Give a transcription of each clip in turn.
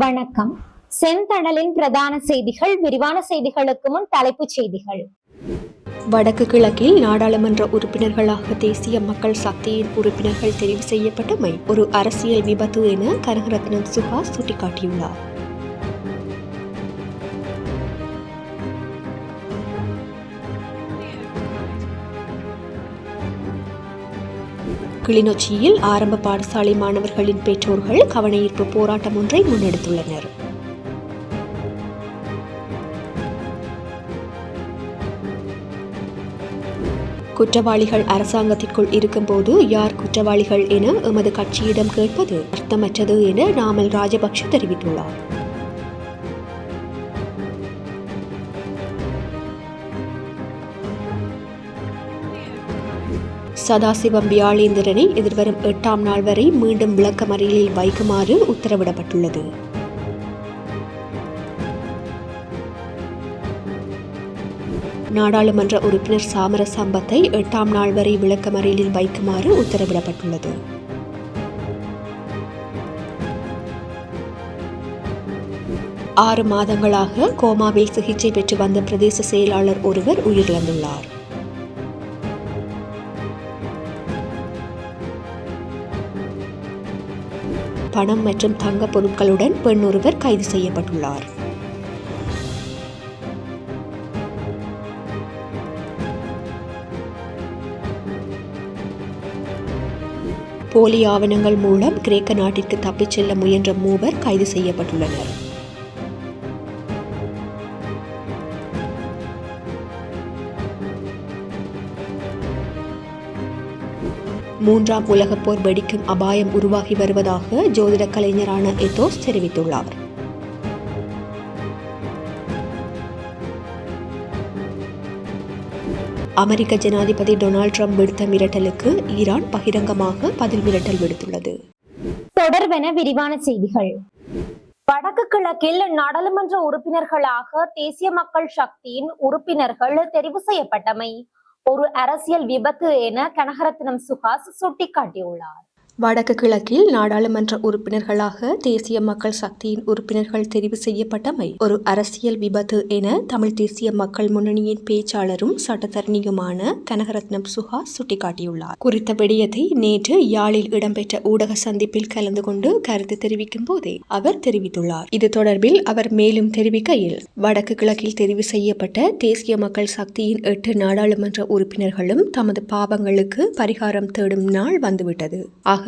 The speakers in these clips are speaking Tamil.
வணக்கம். செந்தடலின் பிரதான செய்திகள் விரிவான செய்திகளுக்கு முன் தலைப்புச் செய்திகள். வடக்கு கிழக்கில் நாடாளுமன்ற உறுப்பினர்களாக தேசிய மக்கள் சக்தியின் உறுப்பினர்கள் தெரிவு செய்யப்பட்டமை ஒரு அரசியல் விபத்து என கனகரத்னம் சுஹாஸ் சுட்டிக்காட்டியுள்ளார். கிளிநொச்சியில் ஆரம்ப பாடசாலை மாணவர்களின் பெற்றோர்கள் கவனஈர்ப்பு போராட்டம் ஒன்றை முன்னெடுத்துள்ளனர். குற்றவாளிகள் அரசாங்கத்திற்குள் இருக்கும்போது யார் குற்றவாளிகள் என எமது கட்சியிடம் கேட்பது அர்த்தமற்றது என நாமல் ராஜபக்ஷ தெரிவித்துள்ளார். சதாசிவம் வியாழேந்திரனை எதிர்வரும் எட்டாம் நாள் வரை மீண்டும் விளக்கமறியலில் வைக்குமாறு உத்தரவிடப்பட்டுள்ளது. நாடாளுமன்ற உறுப்பினர் சாமர சம்பத்தை எட்டாம் நாள் வரை விளக்கமறியலில் வைக்குமாறு உத்தரவிடப்பட்டுள்ளது. ஆறு மாதங்களாக கோமாவில் சிகிச்சை பெற்று வந்த பிரதேச செயலாளர் ஒருவர் உயிரிழந்துள்ளார். பணம் மற்றும் தங்கப் பொருட்களுடன் பெண் ஒருவர் கைது செய்யப்பட்டுள்ளார். போலி ஆவணங்கள் மூலம் கிரேக்க நாட்டிற்கு தப்பிச் செல்ல முயன்ற மூவர் கைது செய்யப்பட்டுள்ளனர். மூன்றாம் உலகப் போர் வெடிக்கும் அபாயம் உருவாகி வருவதாக ஜோதிட கலைஞரான எத்தோஸ் தெரிவித்துள்ளார். அமெரிக்க ஜனாதிபதி டொனால்ட் ட்ரம்ப் விடுத்த மிரட்டலுக்கு ஈரான் பகிரங்கமாக பதில் மிரட்டல் விடுத்துள்ளது. தொடர்வென விரிவான செய்திகள். வடக்கு கிழக்கில் நாடாளுமன்ற உறுப்பினர்களாக தேசிய மக்கள் சக்தியின் உறுப்பினர்கள் தெரிவு செய்யப்பட்டமை. ஒரு அரசியல் விபத்து என கனகரத்னம் சுஹாஸ் சுட்டிக்காட்டியுள்ளார். வடக்கு கிழக்கில் நாடாளுமன்ற உறுப்பினர்களாக தேசிய மக்கள் சக்தியின் உறுப்பினர்கள் தெரிவு செய்யப்பட்டமை ஒரு அரசியல் விபத்து என தமிழ் தேசிய மக்கள் முன்னணியின் பேச்சாளரும் சட்டத்தரணியுமான கனகரத்னம் சுஹா சுட்டிக்காட்டியுள்ளார். குறித்த விடயத்தை நேற்று யாழில் இடம்பெற்ற ஊடக சந்திப்பில் கலந்து கொண்டு கருத்து தெரிவிக்கும் போதே அவர் தெரிவித்துள்ளார். இது தொடர்பில் அவர் மேலும் தெரிவிக்கையில் வடக்கு கிழக்கில் தெரிவு செய்யப்பட்ட தேசிய மக்கள் சக்தியின் எட்டு நாடாளுமன்ற உறுப்பினர்களும் தமது பாவங்களுக்கு பரிகாரம் தேடும் நாள் வந்துவிட்டது.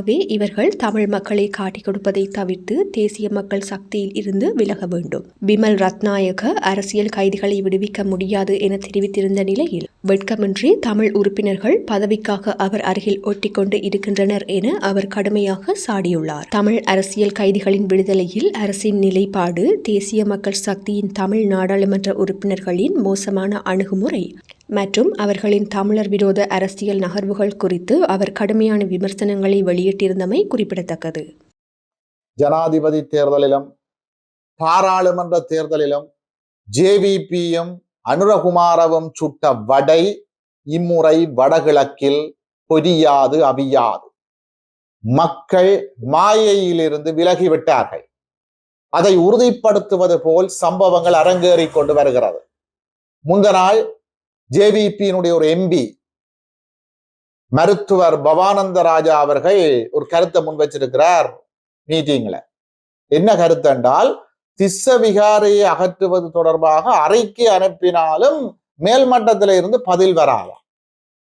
ஆகவே இவர்கள் தமிழ் மக்களை காட்டிக் கொடுப்பதை தவிர்த்து தேசிய மக்கள் சக்தியில் இருந்து விலக வேண்டும். பிமல் ரத்நாயக அரசியல் கைதிகளை விடுவிக்க முடியாது என தெரிவித்திருந்த நிலையில் வெட்கமின்றி தமிழ் உறுப்பினர்கள் பதவிக்காக அவர் அருகில் ஒட்டிக்கொண்டு இருக்கின்றனர் என அவர் கடுமையாக சாடியுள்ளார். தமிழ் அரசியல் கைதிகளின் விடுதலையில் அரசின் நிலைப்பாடு தேசிய மக்கள் சக்தியின் தமிழ் நாடாளுமன்ற உறுப்பினர்களின் மோசமான அணுகுமுறை மற்றும் அவர்களின் தமிழர் விரோத அரசியல் நகர்வுகள் குறித்து அவர் கடுமையான விமர்சனங்களை வெளியிட்டிருந்தமை குறிப்பிடத்தக்கது. ஜனாதிபதி தேர்தலிலும் பாராளுமன்ற தேர்தலிலும் ஜேவிபியும் அனுரகுமாரவும் சுட்ட வடை இம்முறை வடகிழக்கில் பொரியாது அவியாது. மக்கள் மாயையிலிருந்து விலகிவிட்டார்கள். அதை உறுதிப்படுத்துவது போல் சம்பவங்கள் அரங்கேறிக் கொண்டு வருகிறது. முந்த நாள் ஜேவிபியினுடைய ஒரு எம்பி மருத்துவர் பவானந்த ராஜா அவர்கள் ஒரு கருத்தை முன் வச்சிருக்கிறார் மீட்டிங்ல என்ன கருத்து என்றால் திஸ்ஸ விகாரையை அகற்றுவது தொடர்பாக அறைக்கு அனுப்பினாலும் மேல்மட்டத்தில இருந்து பதில் வராதாம்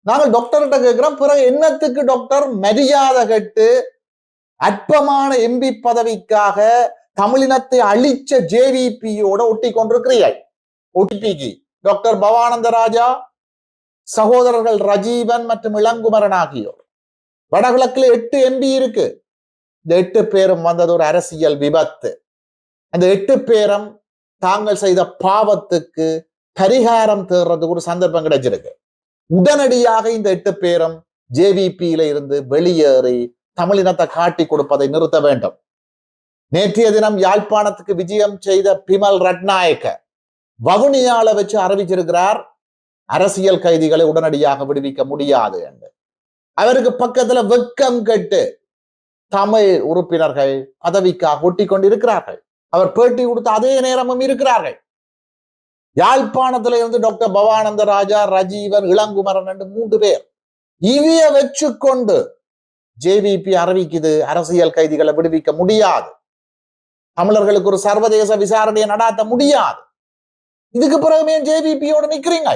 நாங்கள் டாக்டர்கிட்ட கேட்கிறோம் பிறகு என்னத்துக்கு டாக்டர் மரியாதை கட்டு அற்பமான எம்பி பதவிக்காக தமிழினத்தை அழிச்ச ஜேவிபியோட ஒட்டி கொண்டிருக்கிறீர்கள் ஒட்டிபிக்கு டாக்டர் பவானந்த ராஜா சகோதரர்கள் ரஜீவன் மற்றும் இளங்குமரன் ஆகியோர். வடகிழக்குல எட்டு எம்பி இருக்கு. இந்த எட்டு பேரும் வந்தது ஒரு அரசியல் விபத்து. அந்த எட்டு பேரும் தாங்கள் செய்த பாவத்துக்கு பரிகாரம் தேடுறதுக்கு ஒரு சந்தர்ப்பம் கிடைச்சிருக்கு. உடனடியாக இந்த எட்டு பேரும் ஜேவிபியில இருந்து வெளியேறி தமிழினத்தை காட்டி கொடுப்பதை நிறுத்த வேண்டும். நேற்றைய தினம் யாழ்ப்பாணத்துக்கு விஜயம் செய்த பிமல் ரட்நாயக்க வவுனியால வச்சு அறிவிச்சிருக்கிறார் அரசியல் கைதிகளை உடனடியாக விடுவிக்க முடியாது என்று. அவருக்கு பக்கத்துல வெக்கம் கெட்டு தமிழ் உறுப்பினர்கள் பதவிக்காக ஒட்டி கொண்டிருக்கிறார்கள் அவர் பேட்டி கொடுத்த அதே நேரமும் இருக்கிறார்கள். யாழ்ப்பாணத்துல இருந்து டாக்டர் பவானந்த ராஜா ரஜீவன் இளங்குமரன் என்று மூன்று பேர் இவைய வச்சுக்கொண்டு ஜேவிபி அறிவிக்குது அரசியல் கைதிகளை விடுவிக்க முடியாது. தமிழர்களுக்கு ஒரு சர்வதேச விசாரணையை நடாத்த முடியாது. இதுக்கு பிறகு ஏன் ஜேவிபியோட நிக்கிறீங்க?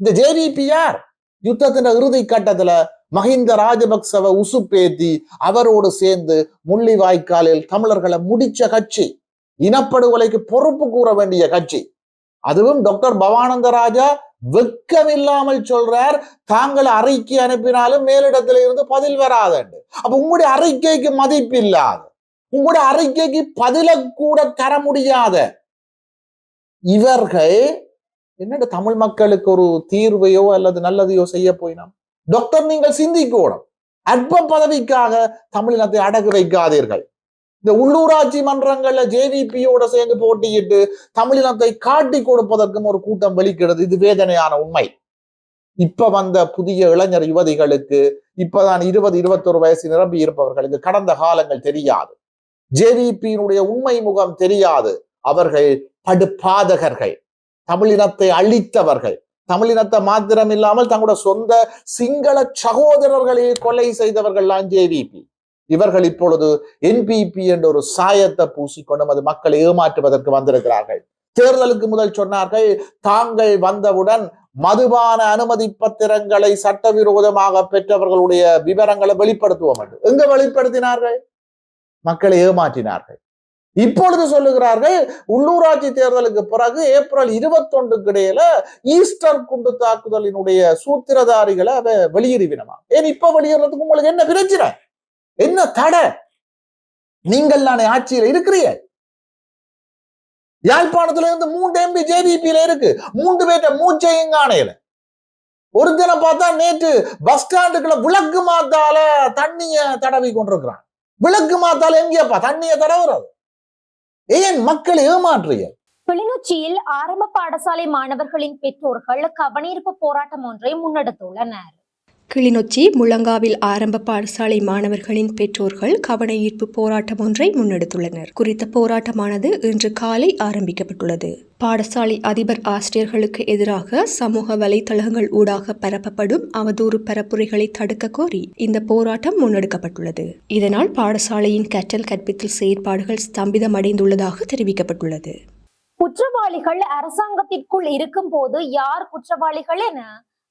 இந்த ஜேவிபி யார்? யுத்தத்தின் இறுதி கட்டத்துல மஹிந்த ராஜபக்சவை உசுப்பேத்தி அவரோடு சேர்ந்து முள்ளிவாய்க்காலில் தமிழர்களை முடிச்ச கட்சி இனப்படுகொலைக்கு பொறுப்பு கூற வேண்டிய கட்சி. அதுவும் டாக்டர் பவானந்த ராஜா வெக்கமில்லாமல் சொல்றார் தாங்கள் அறிக்கை அனுப்பினாலும் மேலிடத்துல இருந்து பதில் வராதண்டு. அப்ப உங்களுடைய அறிக்கைக்கு மதிப்பு இல்லாத உங்களுடைய அறிக்கைக்கு பதில கூட தர முடியாத இவர்கள் என்னோட தமிழ் மக்களுக்கு ஒரு தீர்வையோ அல்லது நல்லதையோ செய்ய போயினோம்? டாக்டர் நீங்கள் சிந்திக்கணும். அற்ப பதவிக்காக தமிழினத்தை அடகு வைக்காதீர்கள். இந்த உள்ளூராட்சி மன்றங்கள்ல ஜேவிபியோட சேர்ந்து போட்டியிட்டு தமிழினத்தை காட்டி கொடுப்பதற்கும் ஒரு கூட்டம் வெளிக்கிறது. இது வேதனையான உண்மை. இப்ப வந்த புதிய இளைஞர் யுவதிகளுக்கு இப்பதான் இருபது இருபத்தொரு வயசு நிரம்பி இருப்பவர்களுக்கு கடந்த காலங்கள் தெரியாது. ஜேவிபியினுடைய உண்மை முகம் தெரியாது. அவர்கள் படுபாதகர்கள். தமிழினத்தை அழித்தவர்கள். தமிழினத்தை மாத்திரம் இல்லாமல் தங்களுடைய சொந்த சிங்கள சகோதரர்களை கொலை செய்தவர்கள்லாம் ஜேவிபி இவர்கள் இப்பொழுது என்பிபி என்ற ஒரு சாயத்தை பூசிக்கொண்டும் அது மக்களை ஏமாற்றுவதற்கு வந்திருக்கிறார்கள். தேர்தலுக்கு முதல் சொன்னார்கள் தாங்கள் வந்தவுடன் மதுபான அனுமதி பத்திரங்களை சட்டவிரோதமாக பெற்றவர்களுடைய விவரங்களை வெளிப்படுத்துவோம் என்று. எங்க வெளிப்படுத்தினார்கள்? மக்களை ஏமாற்றினார்கள். இப்பொழுது சொல்லுகிறார்கள் உள்ளூராட்சி தேர்தலுக்கு பிறகு ஏப்ரல் இருபத்தொன்றுக்கு இடையில ஈஸ்டர் குண்டு தாக்குதலினுடைய சூத்திரதாரிகளை அவ வெளியிடுவினமா ஏன் இப்ப வெளியிடுறதுக்கு உங்களுக்கு என்ன பிரச்சனை? என்ன தடை? நீங்கள் நானே ஆட்சியில இருக்கிறீங்க யாழ்ப்பாணத்துல இருந்து மூன்று எம்பி ஜேவிபியில இருக்கு. மூன்று பேர்ட்ட மூச்சையும் காணையில ஒரு தினம் பார்த்தா நேற்று பஸ் ஸ்டாண்டுக்குள்ள விளக்கு மாத்தால தண்ணிய தடவி கொண்டிருக்கிறான். விளக்கு மாத்தால எங்கேயப்பா தண்ணிய தடவுறது? ஏன் மக்களை ஏமாற்றுறீங்க? கிளிநொச்சியில் ஆரம்ப பாடசாலை மாணவர்களின் பெற்றோர்கள் கவனீர்ப்பு போராட்டம் ஒன்றை முன்னெடுத்துள்ளனர். கிளிநொச்சி முழங்காவில் ஆரம்ப பாடசாலை மாணவர்களின் பெற்றோர்கள் கவன ஈர்ப்பு போராட்டம் ஒன்றை முன்னெடுத்துள்ளனர். குறித்த போராட்டமானது இன்று காலை ஆரம்பிக்கப்பட்டுள்ளது. பாடசாலை அதிபர் ஆசிரியர்களுக்கு எதிராக சமூக வலைதளங்கள் ஊடாக பரப்பப்படும் அவதூறு பரப்புரைகளை தடுக்க கோரி இந்த போராட்டம் முன்னெடுக்கப்பட்டுள்ளது. இதனால் பாடசாலையின் கற்றல் கற்பித்தல் செயற்பாடுகள் ஸ்தம்பிதமடைந்துள்ளதாக தெரிவிக்கப்பட்டுள்ளது. குற்றவாளிகள் அரசாங்கத்திற்குள் இருக்கும் போது யார் குற்றவாளிகள் என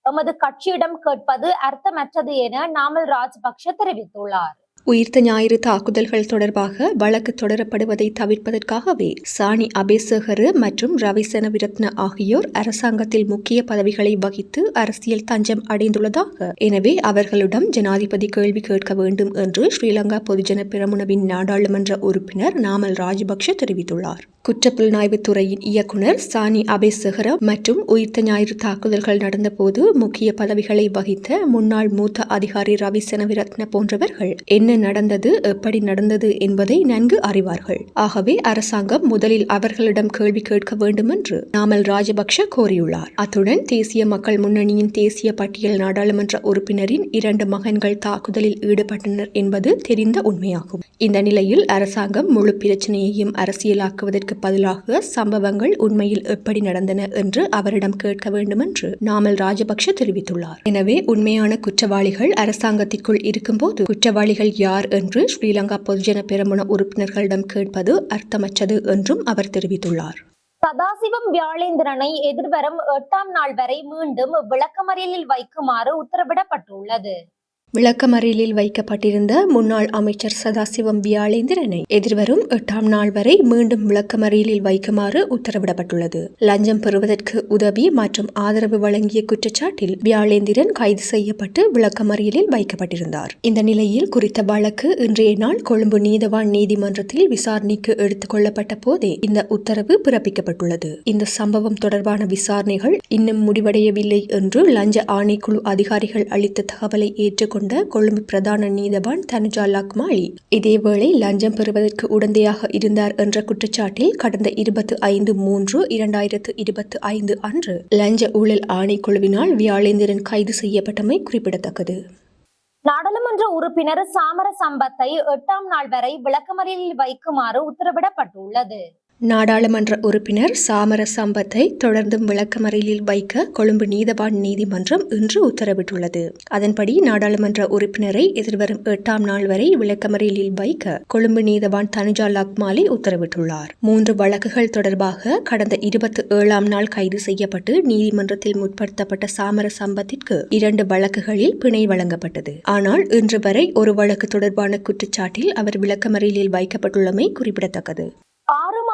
எமது கட்சியிடம் கேட்பது அர்த்தமற்றது என நாமல் ராஜபக்ஷ தெரிவித்துள்ளார். உயிர்த்த ஞாயிறு தாக்குதல்கள் தொடர்பாக வழக்கு தொடரப்படுவதை தவிர்ப்பதற்காகவே சாணி அபேசகரு மற்றும் ரவிசன விரத்ன ஆகியோர் அரசாங்கத்தில் முக்கிய பதவிகளை வகித்து அரசியல் தஞ்சம் அடைந்துள்ளதாக. எனவே அவர்களிடம் ஜனாதிபதி கேள்வி கேட்க வேண்டும் என்று ஸ்ரீலங்கா பொதுஜன பிரமுனவின் நாடாளுமன்ற உறுப்பினர் நாமல் ராஜபக்ஷ தெரிவித்துள்ளார். குற்றப்புலனாய்வு துறையின் இயக்குனர் சானி அபேசகர மற்றும் உயிர்த்த ஞாயிறு தாக்குதல்கள் நடந்தபோது முக்கிய பதவிகளை வகித்த முன்னாள் மூத்த அதிகாரி ரவிசனவிரத்ன போன்றவர்கள் என்ன நடந்தது எப்படி நடந்தது என்பதை நன்கு அறிவார்கள். ஆகவே அரசாங்கம் முதலில் அவர்களிடம் கேள்வி கேட்க வேண்டும் என்று நாமல் ராஜபக்ஷ கோரியுள்ளார். அத்துடன் தேசிய மக்கள் முன்னணியின் தேசிய பட்டியல் நாடாளுமன்ற உறுப்பினரின் இரண்டு மகன்கள் தாக்குதலில் ஈடுபட்டனர் என்பது தெரிந்த உண்மையாகும். இந்த நிலையில் அரசாங்கம் முழு பிரச்சனையையும் அரசியலாக்குவதற்கு பதிலாக சம்பவங்கள் உண்மையில் எப்படி நடந்தன என்று அவரிடம் கேட்க வேண்டும் என்று நாமல் ராஜபக்ஷ தெரிவித்துள்ளார். எனவே உண்மையான குற்றவாளிகள் அரசாங்கத்திற்குள் இருக்கும்போது குற்றவாளிகள் யார் என்று ஸ்ரீலங்கா பொதுஜன பெரமுன உறுப்பினர்களிடம் கேட்பது அர்த்தமற்றது என்றும் அவர் தெரிவித்துள்ளார். சதாசிவம் வியாழேந்திரனை எதிர்வரும் எட்டாம் நாள் வரை மீண்டும் விளக்கமறியலில் வைக்குமாறு உத்தரவிடப்பட்டுள்ளது. விளக்கமறியலில் வைக்கப்பட்டிருந்த முன்னாள் அமைச்சர் சதாசிவம் வியாழேந்திரனை எதிர்வரும் எட்டாம் நாள் வரை மீண்டும் விளக்கமறியலில் வைக்குமாறு உத்தரவிடப்பட்டுள்ளது. லஞ்சம் பெறுவதற்கு உதவி மற்றும் ஆதரவு வழங்கிய குற்றச்சாட்டில் வியாழேந்திரன் கைது செய்யப்பட்டு விளக்கமறியலில் வைக்கப்பட்டிருந்தார். இந்த நிலையில் குறித்த வழக்கு இன்றைய நாள் கொழும்பு நீதவான் நீதிமன்றத்தில் விசாரணைக்கு எடுத்துக் கொள்ளப்பட்ட போதே இந்த உத்தரவு பிறப்பிக்கப்பட்டுள்ளது. இந்த சம்பவம் தொடர்பான விசாரணைகள் இன்னும் முடிவடையவில்லை என்று லஞ்ச ஆணைக்குழு அதிகாரிகள் அளித்த தகவலை ஏற்றுக்கொண்டு கொழும்பு பிரதான நீதவான் தனுஜா லக்மாலி. இதேவேளை லஞ்சம் பெறுவதற்கு உடந்தையாக இருந்தார் என்ற குற்றச்சாட்டில் கடந்த இருபத்தி ஐந்து மூன்று இரண்டாயிரத்து இருபத்தி ஐந்து அன்று லஞ்ச ஊழல் ஆணைக்குழுவினால் வியாழேந்திரன் கைது செய்யப்பட்டமை குறிப்பிடத்தக்கது. நாடாளுமன்ற நாடாளுமன்ற உறுப்பினர் சாமர சம்பத்தை எட்டாம் நாள் வரை விளக்கமறியலில் வைக்குமாறு உத்தரவிடப்பட்டுள்ளது. நாடாளுமன்ற உறுப்பினர் சாமர சம்பத்தை தொடர்ந்தும் விளக்கமறியலில் வைக்க கொழும்பு நீதவான் நீதிமன்றம் இன்று உத்தரவிட்டுள்ளது. அதன்படி நாடாளுமன்ற உறுப்பினரை எதிர்வரும் எட்டாம் நாள் வரை விளக்கமறியலில் வைக்க கொழும்பு நீதவான் தனுஜா லக்மாலி உத்தரவிட்டுள்ளார். மூன்று வழக்குகள் தொடர்பாக கடந்த இருபத்தி ஏழாம் நாள் கைது செய்யப்பட்டு நீதிமன்றத்தில் முற்படுத்தப்பட்ட சாமர சம்பத்திற்கு இரண்டு வழக்குகளில் பிணை வழங்கப்பட்டது. ஆனால் இன்று வரை ஒரு வழக்கு தொடர்பான குற்றச்சாட்டில் அவர் விளக்கமறியலில் வைக்கப்பட்டுள்ளமை குறிப்பிடத்தக்கது.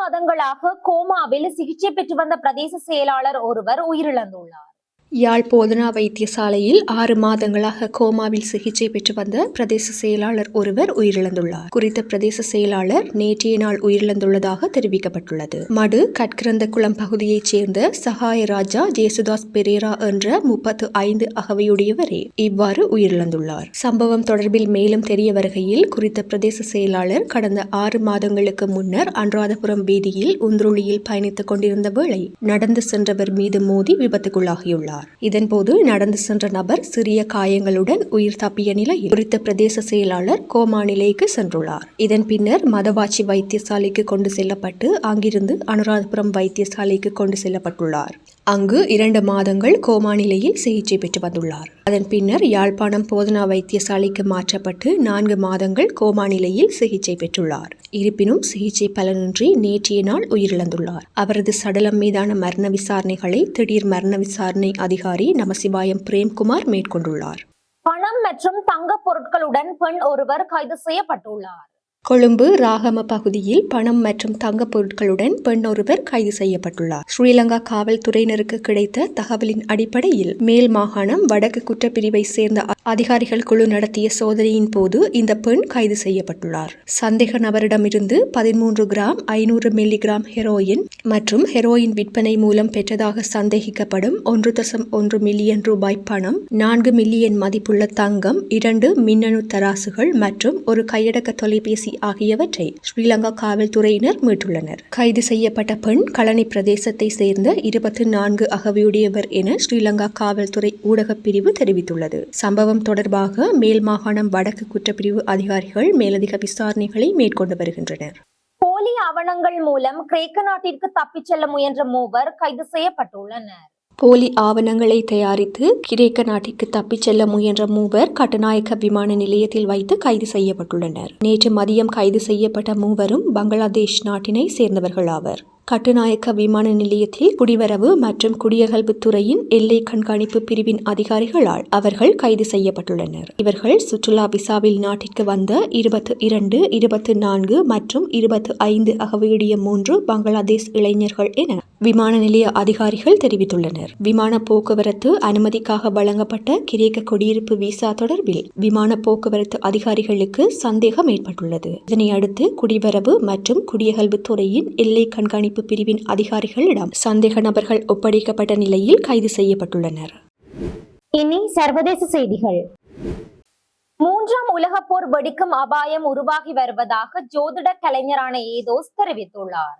மாதங்களாக கோமாவில் சிகிச்சை பெற்று வந்த பிரதேச செயலாளர் ஒருவர் உயிரிழந்துள்ளார். யாழ் போதனா வைத்தியசாலையில் ஆறு மாதங்களாக கோமாவில் சிகிச்சை பெற்று வந்த பிரதேச செயலாளர் ஒருவர் உயிரிழந்துள்ளார். குறித்த பிரதேச செயலாளர் நேற்றைய நாள் உயிரிழந்துள்ளதாக தெரிவிக்கப்பட்டுள்ளது. மடு கட்கிரந்த குளம் பகுதியைச் சேர்ந்த சகாய ராஜா ஜேசுதாஸ் பெரேரா என்ற முப்பத்து ஐந்து அகவையுடையவரே இவ்வாறு உயிரிழந்துள்ளார். சம்பவம் தொடர்பில் மேலும் தெரிய வருகையில் குறித்த பிரதேச செயலாளர் கடந்த ஆறு மாதங்களுக்கு முன்னர் அனுராதபுரம் வீதியில் உந்துருளியில் பயணித்துக் கொண்டிருந்த வேளை நடந்து சென்றவர் மீது மோதி விபத்துக்குள்ளாகியுள்ளார். இதன்போது நடந்து சென்ற நபர் சிறிய காயங்களுடன் உயிர் தப்பிய நிலையில் குறித்த பிரதேச செயலாளர் கோமா நிலைக்கு சென்றுள்ளார். இதன் பின்னர் மதவாச்சி வைத்தியசாலைக்கு கொண்டு செல்லப்பட்டு அங்கிருந்து அனுராதபுரம் வைத்தியசாலைக்கு கொண்டு செல்லப்பட்டுள்ளார். அங்கு இரண்டு மாதங்கள் கோமா நிலையில் சிகிச்சை பெற்று வந்துள்ளார். அதன் பின்னர் யாழ்ப்பாணம் போதனா வைத்தியசாலைக்கு மாற்றப்பட்டு நான்கு மாதங்கள் கோமா நிலையில் சிகிச்சை பெற்றுள்ளார். இருப்பினும் சிகிச்சை பலனின்றி நேற்றைய நாள் உயிரிழந்துள்ளார். அவரது சடலம் மீதான மரண விசாரணைகளை திடீர் மரண விசாரணை அதிகாரி நமசிவாயம் பிரேம்குமார் மேற்கொண்டுள்ளார். பணம் மற்றும் தங்கப் பொருட்களுடன் பெண் ஒருவர் கைது செய்யப்பட்டுள்ளார். கொழும்பு ராகம பகுதியில் பணம் மற்றும் தங்கப் பொருட்களுடன் பெண் ஒருவர் கைது செய்யப்பட்டுள்ளார். ஸ்ரீலங்கா காவல்துறையினருக்கு கிடைத்த தகவலின் அடிப்படையில் மேல் மாகாணம் வடக்கு குற்றப்பிரிவை சேர்ந்த அதிகாரிகள் குழு நடத்திய சோதனையின் போது இந்த பெண் கைது செய்யப்பட்டுள்ளார். சந்தேக நபரிடமிருந்து பதிமூன்று கிராம் ஐநூறு மில்லிகிராம் ஹெரோயின் மற்றும் ஹெரோயின் விற்பனை மூலம் பெற்றதாக சந்தேகிக்கப்படும் ஒன்று தசம் ஒன்று மில்லியன் ரூபாய் பணம் நான்கு மில்லியன் மதிப்புள்ள தங்கம் இரண்டு மின்னணு தராசுகள் மற்றும் ஒரு கையடக்க தொலைபேசி ஆகியவற்றை ஸ்ரீலங்கா காவல்துறையினர் மீட்டுள்ளனர். கைது செய்யப்பட்ட பெண் களனி பிரதேசத்தை சேர்ந்த இருபத்தி நான்கு அகவியுடையவர் என ஸ்ரீலங்கா காவல்துறை ஊடகப் பிரிவு தெரிவித்துள்ளது. சம்பவம் தொடர்பாக மேல் மாகாணம் வடக்கு குற்றப்பிரிவு அதிகாரிகள் மேலதிக விசாரணைகளை மேற்கொண்டு வருகின்றனர். போலி ஆவணங்கள் மூலம் கிரேக்க நாட்டிற்கு தப்பிச் செல்ல முயன்ற மூவர் கைது செய்யப்பட்டுள்ளனர். போலி ஆவணங்களை தயாரித்து கிரேக்க நாட்டிற்கு தப்பிச் செல்ல முயன்ற மூவர் கட்டுநாயக்க விமான நிலையத்தில் வைத்து கைது செய்யப்பட்டுள்ளனர். நேற்று மதியம் கைது செய்யப்பட்ட மூவரும் பங்களாதேஷ் நாட்டினை சேர்ந்தவர்கள் ஆவர். கட்டுநாயக்க விமான நிலையத்தில் குடிவரவு மற்றும் குடியகல்புத் துறையின் எல்லை கண்காணிப்பு பிரிவின் அதிகாரிகளால் அவர்கள் கைது செய்யப்பட்டுள்ளனர். இவர்கள் சுற்றுலா விசாவில் நாட்டிற்கு வந்த இருபத்து இரண்டு இருபத்து நான்கு மற்றும் இருபத்து ஐந்து அகவையுடைய மூன்று பங்களாதேஷ் இளைஞர்கள் என விமான நிலைய அதிகாரிகள் தெரிவித்துள்ளனர். விமான போக்குவரத்து அனுமதிக்காக வழங்கப்பட்ட கிரேக்க குடியிருப்பு விசா தொடர்பில் விமான போக்குவரத்து அதிகாரிகளுக்கு சந்தேகம் ஏற்பட்டுள்ளது. இதனை அடுத்து குடிவரவு மற்றும் குடியகல்புத்துறையின் எல்லை கண்காணிப்பு பிரிவின் அதிகாரிகளிடம் சந்தேக நபர்கள் ஒப்படைக்கப்பட்ட நிலையில் கைது செய்யப்பட்டுள்ளனர். இனி சர்வதேச செய்திகள். மூன்றாம் உலகப் போர் வெடிக்கும் அபாயம் உருவாகி வருவதாக ஜோதிட கலைஞரான ஏதோஸ் தெரிவித்துள்ளார்.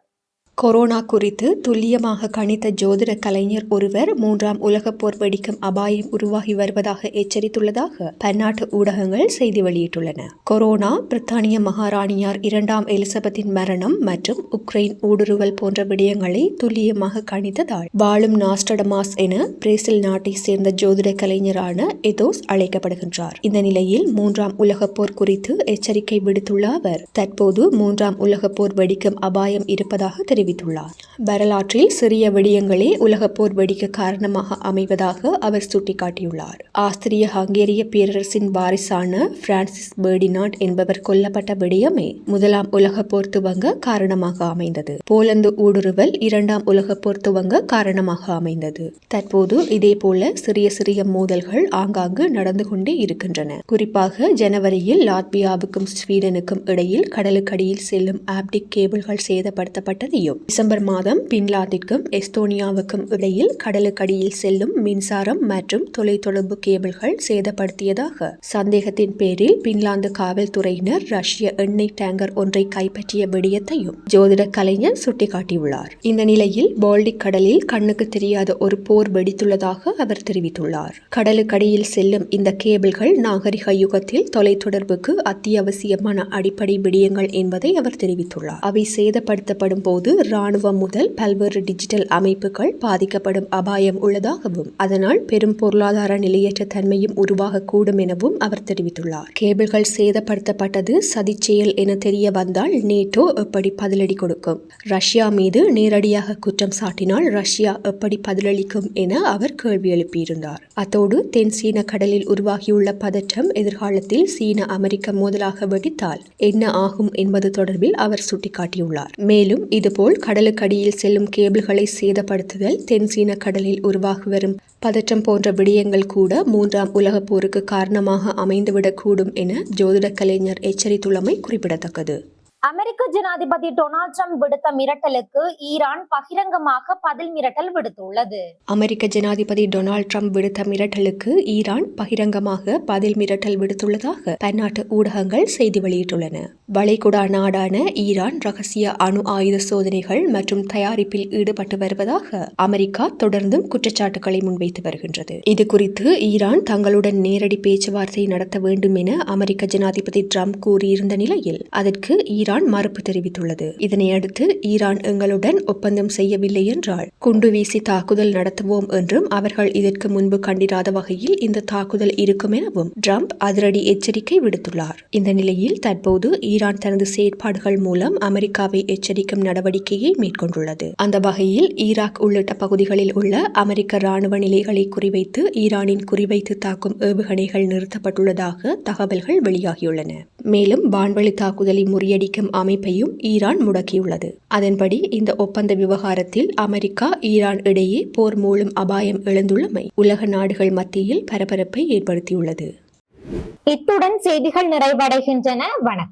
கொரோனா குறித்து துல்லியமாக கணித்த ஜோதிட கலைஞர் ஒருவர் மூன்றாம் உலகப் போர் வெடிக்கும் அபாயம் உருவாகி வருவதாக எச்சரித்துள்ளதாக பன்னாட்டு ஊடகங்கள் செய்தி வெளியிட்டுள்ளன. கொரோனா பிரித்தானிய மகாராணியார் இரண்டாம் எலிசபெத்தின் மரணம் மற்றும் உக்ரைன் ஊடுருவல் போன்ற விடயங்களை துல்லியமாக கணித்ததால் வாழும் நாஸ்டடமாஸ் என பிரேசில் நாட்டை சேர்ந்த ஜோதிட கலைஞரான எதோஸ் அழைக்கப்படுகின்றார். இந்த நிலையில் மூன்றாம் உலகப் போர் குறித்து எச்சரிக்கை விடுத்துள்ள அவர் தற்போது மூன்றாம் உலகப் போர் வெடிக்கும் அபாயம் இருப்பதாக தெரிவித்துள்ளார். வரலாற்றில் சிறிய விடயங்களே உலகப்போர் வெடிக்க காரணமாக அமைவதாக அவர் சுட்டிக்காட்டியுள்ளார். ஆஸ்திரிய ஹங்கேரிய பேரரசின் வாரிசான பிரான்சிஸ் பேர்டினாட் என்பவர் கொல்லப்பட்ட விடயமே முதலாம் உலகப்போர் துவங்க காரணமாக அமைந்தது. போலந்து ஊடுருவல் இரண்டாம் உலகப்போர் துவங்க காரணமாக அமைந்தது. தற்போது இதேபோல சிறிய சிறிய மோதல்கள் ஆங்காங்கு நடந்து கொண்டே இருக்கின்றன. குறிப்பாக ஜனவரியில் லாத்பியாவுக்கும் ஸ்வீடனுக்கும் இடையில் கடலுக்கடியில் செல்லும் ஆப்டிக் கேபிள்கள் சேதப்படுத்தப்பட்டதையும் முடியும். டிசம்பர் மாதம் பின்லாந்திற்கும் எஸ்தோனியாவுக்கும் இடையில் கடலுக்கடியில் செல்லும் மின்சாரம் மற்றும் தொலைத்தொடர்பு கேபிள்கள் சேதப்படுத்தியதாக சந்தேகத்தின் பேரில் பின்லாந்து காவல்துறையினர் ரஷ்ய எண்ணெய் டேங்கர் ஒன்றை கைப்பற்றிய விடயத்தையும் ஜோதிட கலைஞர் சுட்டிக்காட்டியுள்ளார். இந்த நிலையில் பால்டிக் கடலில் கண்ணுக்கு தெரியாத ஒரு போர் வெடித்துள்ளதாக அவர் தெரிவித்துள்ளார். கடலுக்கடியில் செல்லும் இந்த கேபிள்கள் நாகரிக யுகத்தில் தொலைத்தொடர்புக்கு அத்தியாவசியமான அடிப்படை விடயங்கள் என்பதை அவர் தெரிவித்துள்ளார். அவை சேதப்படுத்தப்படும் போது இராணுவம் முதல் பல்வேறு டிஜிட்டல் அமைப்புகள் பாதிக்கப்படும் அபாயம் உள்ளதாகவும் அதனால் பெரும் பொருளாதார நிலையற்ற தன்மையும் உருவாகக்கூடும் எனவும் அவர் தெரிவித்துள்ளார். கேபிள்கள் சேதப்படுத்தப்பட்டது சதிச்செயல் என தெரிய வந்தால் நேட்டோ எப்படி பதிலடி கொடுக்கும்? ரஷ்யா மீது நேரடியாக குற்றம் சாட்டினால் ரஷ்யா எப்படி பதிலளிக்கும் என அவர் கேள்வி எழுப்பியிருந்தார். அத்தோடு தென் சீன கடலில் உருவாகியுள்ள பதற்றம் எதிர்காலத்தில் சீன அமெரிக்க மோதலாக வெடித்தால் என்ன ஆகும் என்பது தொடர்பில் அவர் சுட்டிக்காட்டியுள்ளார். மேலும் இதுபோல் கடலுக்கடியில் செல்லும் கேபிள்களை சேதப்படுத்துதல் தென் சீன கடலில் உருவாகி வரும். பதற்றம் போன்ற விடயங்கள் கூட மூன்றாம் உலகப் போருக்கு காரணமாக அமைந்துவிடக்கூடும் என ஜோதிட கலைஞர் எச்சரித்துள்ளமை குறிப்பிடத்தக்கது. அமெரிக்க ஜனாதிபதி டொனால்ட் ட்ரம்ப் விடுத்த மிரட்டலுக்கு ஈரான் பகிரங்கமாக பதில் மிரட்டல் விடுத்துள்ளது. அமெரிக்க ஜனாதிபதி டொனால்ட் ட்ரம்ப் விடுத்த மிரட்டலுக்கு ஈரான் பகிரங்கமாக பதில் மிரட்டல் விடுத்துள்ளதாக பன்னாட்டு ஊடகங்கள் செய்தி வெளியிட்டுள்ளன. வளைகுடா நாடான ஈரான் ரகசிய அணு ஆயுத சோதனைகள் மற்றும் தயாரிப்பில் ஈடுபட்டு வருவதாக அமெரிக்கா தொடர்ந்தும் குற்றச்சாட்டுகளை முன்வைத்து வருகின்றது. இது குறித்து ஈரான் தங்களுடன் நேரடி பேச்சுவார்த்தை நடத்த வேண்டும் என அமெரிக்க ஜனாதிபதி ட்ரம்ப் கூறியிருந்த நிலையில் அதற்கு ஈரான் மறுப்பு தெரிவித்துள்ளது. இதனையடுத்து ஈரான் எங்களுடன் ஒப்பந்தம் செய்யவில்லை என்றால் குண்டு வீசி தாக்குதல் நடத்துவோம் என்றும் அவர்கள் இதற்கு முன்பு கண்டிராத வகையில் இந்த தாக்குதல் இருக்கும் எனவும் ட்ரம்ப் அதிரடி எச்சரிக்கை விடுத்துள்ளார். இந்த நிலையில் தற்போது ஈரான் தனது செயற்பாடுகள் மூலம் அமெரிக்காவை எச்சரிக்கும் நடவடிக்கையை மேற்கொண்டுள்ளது. அந்த வகையில் ஈராக் உள்ளிட்ட பகுதிகளில் உள்ள அமெரிக்க ராணுவ நிலைகளை குறிவைத்து ஈரானின் குறிவைத்து தாக்கும் ஏவுகணைகள் நிறுத்தப்பட்டுள்ளதாக தகவல்கள் வெளியாகியுள்ளன. மேலும் வான்வழி தாக்குதலை முறியடிக்கும் அமைப்பையும் ஈரான் முடக்கியுள்ளது. அதன்படி இந்த ஒப்பந்த விவகாரத்தில் அமெரிக்கா ஈரான் இடையே போர் மூலம் அபாயம் எழுந்துள்ளமை உலக நாடுகள் மத்தியில் பரபரப்பை ஏற்படுத்தியுள்ளது. இத்துடன் செய்திகள் நிறைவடைகின்றன. வணக்கம்.